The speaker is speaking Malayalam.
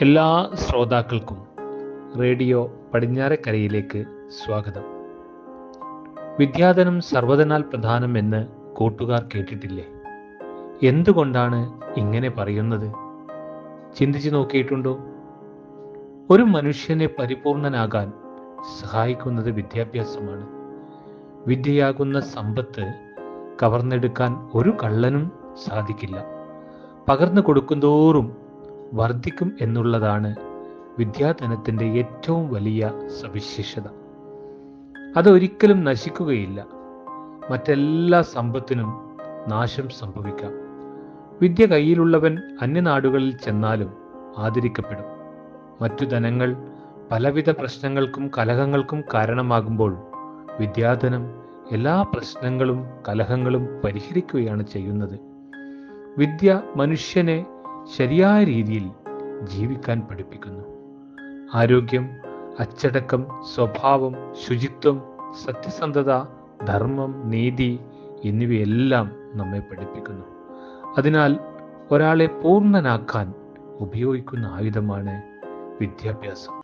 എല്ലാ ശ്രോതാക്കൾക്കും റേഡിയോ പടിഞ്ഞാറക്കരയിലേക്ക് സ്വാഗതം. വിദ്യാധനം സർവതനാൽ പ്രധാനം എന്ന് കൂട്ടുകാർ കേട്ടിട്ടില്ലേ? എന്തുകൊണ്ടാണ് ഇങ്ങനെ പറയുന്നത്? ചിന്തിച്ചു നോക്കിയിട്ടുണ്ടോ? ഒരു മനുഷ്യനെ പരിപൂർണനാകാൻ സഹായിക്കുന്നത് വിദ്യാഭ്യാസമാണ്. വിദ്യയാകുന്ന സമ്പത്ത് കവർന്നെടുക്കാൻ ഒരു കള്ളനും സാധിക്കില്ല. പകർന്നു കൊടുക്കുന്തോറും വർദ്ധിക്കും എന്നുള്ളതാണ് വിദ്യാധനത്തിന്റെ ഏറ്റവും വലിയ സവിശേഷത. അതൊരിക്കലും നശിക്കുകയില്ല. മറ്റെല്ലാ സമ്പത്തിനും നാശം സംഭവിക്കാം. വിദ്യ കയ്യിലുള്ളവൻ അന്യനാടുകളിൽ ചെന്നാലും ആദരിക്കപ്പെടും. മറ്റു ധനങ്ങൾ പലവിധ പ്രശ്നങ്ങൾക്കും കലഹങ്ങൾക്കും കാരണമാകുമ്പോൾ വിദ്യാധനം എല്ലാ പ്രശ്നങ്ങളും കലഹങ്ങളും പരിഹരിക്കുകയാണ് ചെയ്യുന്നത്. വിദ്യ മനുഷ്യനെ ശരിയായ രീതിയിൽ ജീവിക്കാൻ പഠിപ്പിക്കുന്നു. ആരോഗ്യം അച്ചടക്കം സ്വഭാവം ശുചിത്വം സത്യസന്ധത ധർമ്മം നീതി എന്നിവയെല്ലാം നമ്മെ പഠിപ്പിക്കുന്നു. അതിനാൽ ഒരാളെ പൂർണനാക്കാൻ ഉപയോഗിക്കുന്ന ആയുധമാണ് വിദ്യാഭ്യാസം.